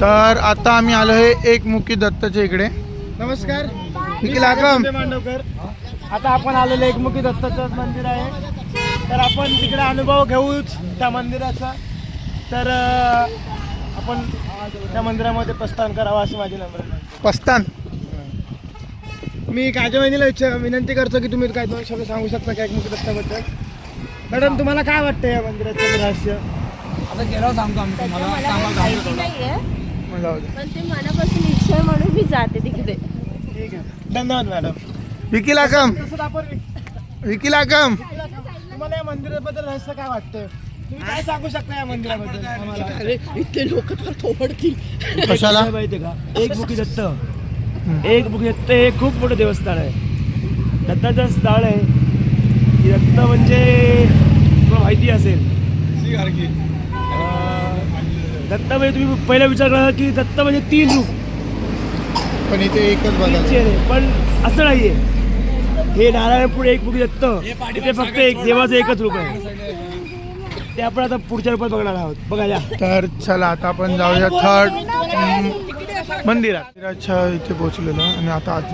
तर आता आम्ही आलो आहे एकमुखी दत्ताच्या इकडे. नमस्कार. निखिल आगम. मी मांडवकर. आता आपण आलेलो एकमुखी दत्ताचं मंदिर आहे. तर आपण तिकडे अनुभव घेऊच त्या मंदिराचा. तर अं, आपण त्या मंदिरामध्ये प्रस्थान करावं अशी माझी नम्र विनंती. पस्तान मी काजल वहिनीला विचार विनंती करतो की तुम्ही काय दोन शब्द सांगू शकता का एकमुखी दत्ताबद्दल? मॅडम तुम्हाला काय वाटतं या मंदिराचं रहस्य? आता गेल्यावर सांगतो आम्ही तुम्हाला. माहिती नाहीये. पण ते मनापासून इच्छा आहे म्हणून मी जाते तिकडे. ठीक आहे. धन्यवाद मॅडम विकील आगम तसंच आपण विकील तुम्हाला या मंदिराबद्दल रहस्य काय वाटतं तुम्ही काय सांगू शकता या मंदिराबद्दल? आम्हाला? इतके लोक तर थोडतील कशाला? माहितीये का? एक मुखी दत्त. एक मुखी दत्त हे खूप मोठं देवस्थान आहे. दत्ताचं स्थळ आहे. की दत्त म्हणजे तुम्हाला माहिती असेल. दत्त म्हणजे तुम्ही पहिला विचार करा की दत्त म्हणजे तीन रूप. पण इथे एकच बघायला चेहरे पण असं नाहीये. हे नारायणपूर एक मुखी दत्त. इथे फक्त एक देवाचं एकच रूप आहे. ते आपण आता पुढच्या रूपात बघणार आहोत. बघा या. तर चला आता आपण जाऊया थर्ड मंदिरात. इथे पोहोचलेलो आणि आता आज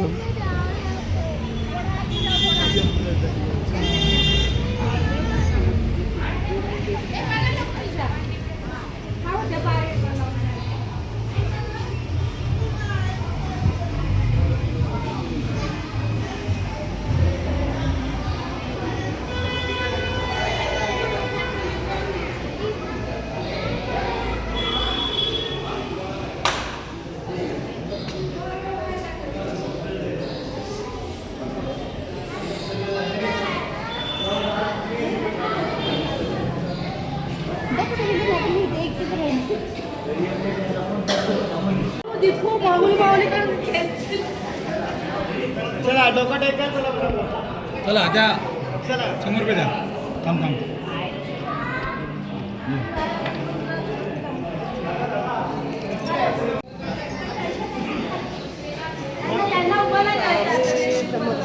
चला डोका टेका चला. चला त्या चला. शंभर रुपये द्या. थांब थांब.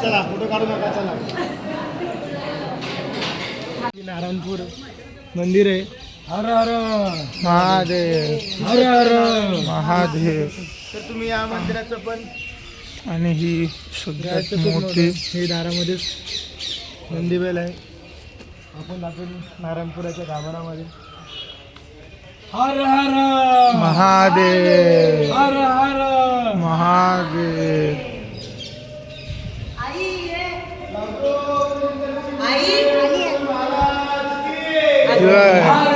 चला फोटो काढू नका चला. नारायणपूर मंदिर आहे. हर हर. महादेव. हर हर. महादेव. तर तुम्ही या मंदिराचं पण आणि ही सगळ्यात मोठी. हे दारामध्येच नंदीबेल आहे. आपण आपण नारायणपुराच्या गाभारामध्ये हर हर! महादेव! हर हर! महादेव! जय! महादेव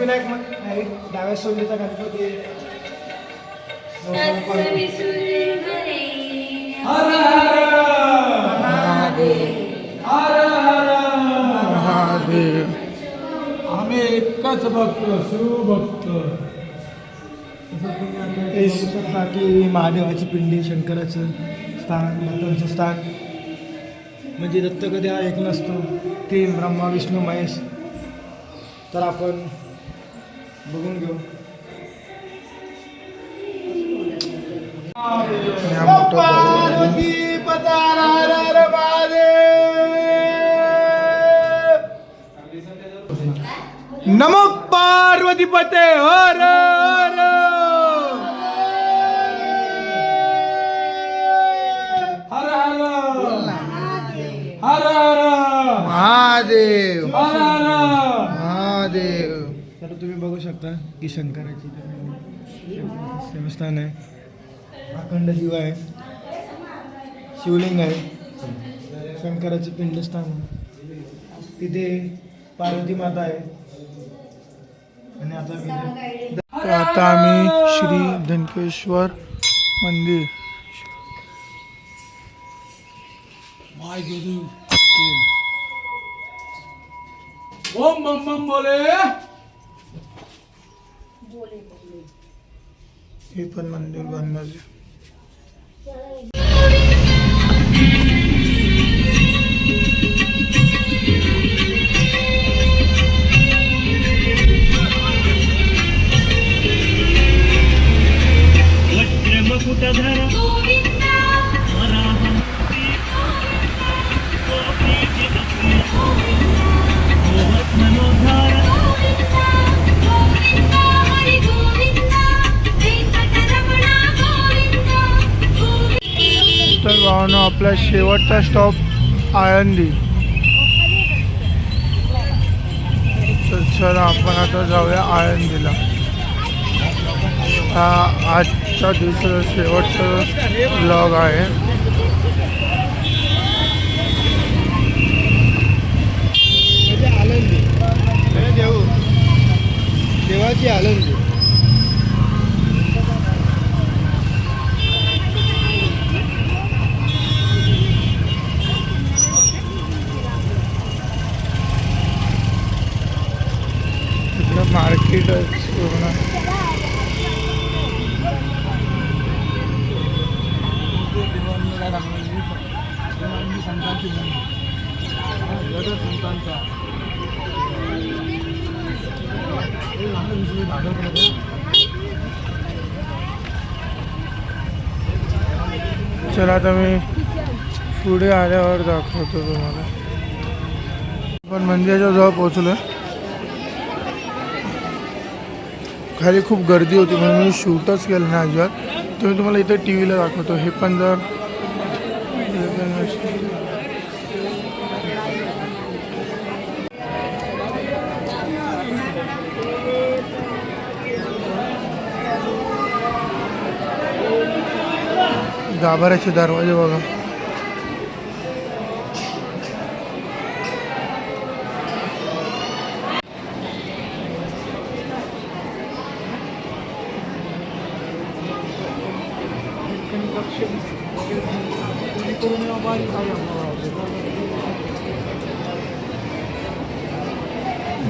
सिद्धिविनायक म- आहे. डाव्या सोलीचा गणपती आम्ही एकच बघतो शिवभक्त हे शकता की महादेवाची पिंडी शंकराचं स्थान दत्तांचं स्थान. म्हणजे दत्त कधी हा एक नसतो. तीन ब्रह्मा विष्णू महेश. तर आपण बघून घेऊ. नमो पार्वती पते हर हर. हर हर. हर महादेव. हर हर. शकता की शंकराची देवस्थान आहे. अखंड शिव आहे. शिवलिंग आहे. शंकराचं पिंडस्थान. आहे तिथे पार्वती माता आहे. आणि आता आता आम्ही श्री धनकेश्वर मंदिर. माय गेली ओम बम बम बोले. हे पण मंदिर बनवले भावानो आपला शेवटचा स्टॉप आळंदी. तर चला आपण आता जाऊया आळंदीला. हा आजचा दुसरा शेवटचा ब्लॉग आहे. मार्केटच चला आता मी पुढे आल्यावर दाखवतो तुम्हाला. पण मंदिराच्या जवळ पोहोचलो खाली खूप गर्दी होती मी शूटच केलं नाही अजिबात. तुम्ही तुम्हाला इथे टी व्हीला दाखवतो. हे पण जर हे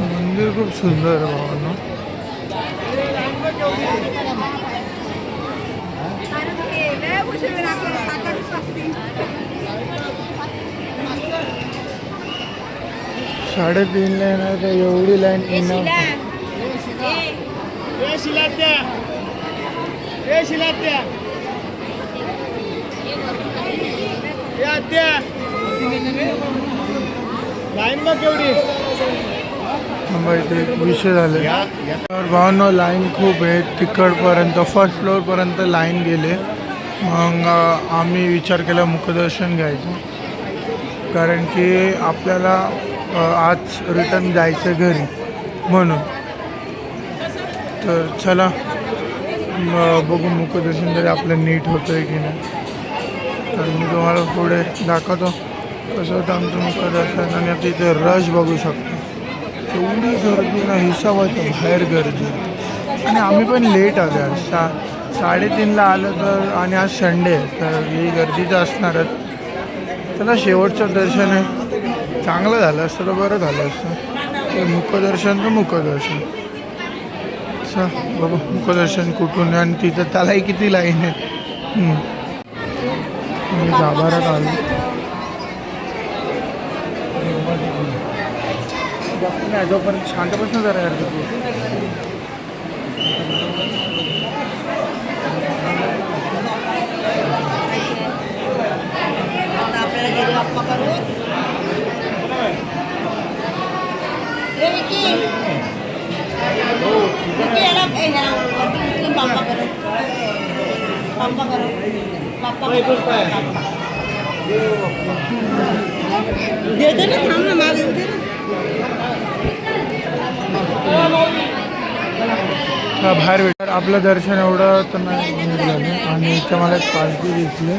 मंदिर खूप सुंदर आहे भावांनो साडेतीनला येणार तर एवढी लाईन येणार शिलात्या। शिलात्या ए आत्या लाईन बघ केवढी थांबा इथे विषय झाले. तर भावांनो लाईन खूप आहे. तिकडपर्यंत फर्स्ट फ्लोअरपर्यंत लाईन गेले. मग आम्ही विचार केला मुखदर्शन घ्यायचं. कारण की आपल्याला आज रिटर्न जायचं घरी. म्हणून. तर चला बघू मुखदर्शन तरी आपलं नीट होतं आहे की नाही. तर मी तुम्हाला पुढे दाखवतो कसं होतं आमचं मुखदर्शन आणि आता इथे रश बघू शकतो. एवढी गर्दी ना हिसाबाच्या बाहेर गर्दी. आणि आम्ही पण लेट आलो आज सा साडेतीनला आलं तर आणि आज संडे आहे, तर ही गर्दी तर असणारच त्याला शेवटचं दर्शन आहे. चांगलं झालं असतं तर बरं झालं असतं. ते मुखदर्शन तर मुखदर्शन. असं बाबा मुखदर्शन कुठून आहे? आणि तिथं त्यालाही किती लाईन आहे मी गाभाऱ्यात आलो. नाही जोपर्यंत शांत बसणं जरा यार तू हा, बाहेर भेटणार आपलं दर्शन एवढं तर नाही झालं. आणि इथे मला एक पालखी दिसली.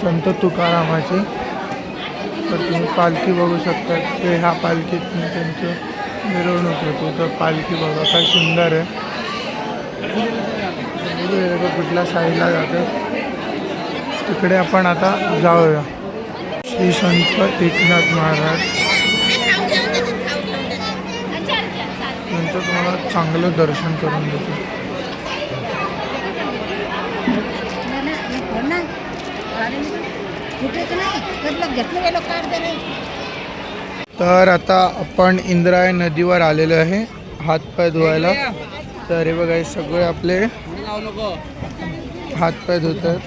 संत तुकारामाची. तर तुम्ही पालखी बघू शकता. ते ह्या पालखीत त्यांचं मिरवणूक होती तर पालखी बघा काय सुंदर आहे. कुठल्या साईडला जातं. तिकडे आपण आता जाऊया. श्री संत एकनाथ महाराज. त्यांचं तुम्हाला चांगलं दर्शन करून देतो. तर आता आपण इंद्राय नदीवर आलेलो आहे. हातपाय धुवायला. तर हे बघा सगळे आपले हातपाय धुतात.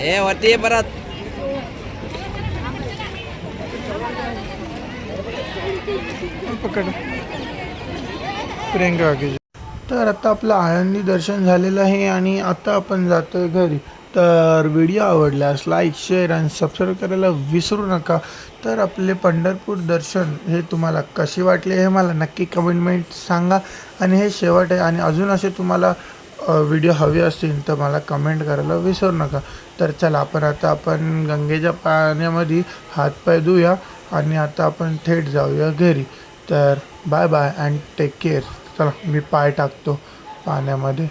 ए वरती परत. पकड. प्रियंका तर आता आपलं आळंदी दर्शन झालेलं आहे आणि आता आपण जातोय घरी. तर व्हिडिओ आवडल्यास लाईक शेअर आणि सबस्क्राईब करायला विसरू नका. तर आपले पंढरपूर दर्शन हे तुम्हाला कसे वाटले हे मला नक्की कमेंटमेंट सांगा. आणि हे शेवट आहे आणि अजून असे तुम्हाला व्हिडिओ हवे असतील तर मला कमेंट करायला विसरू नका. तर चला आपण आता आपण गंगेच्या पाण्यामध्ये हातपाय धुया आणि आता आपण थेट जाऊया घरी. तर bye bye and take care. चला मी पाय टाकतो पाण्यामध्ये.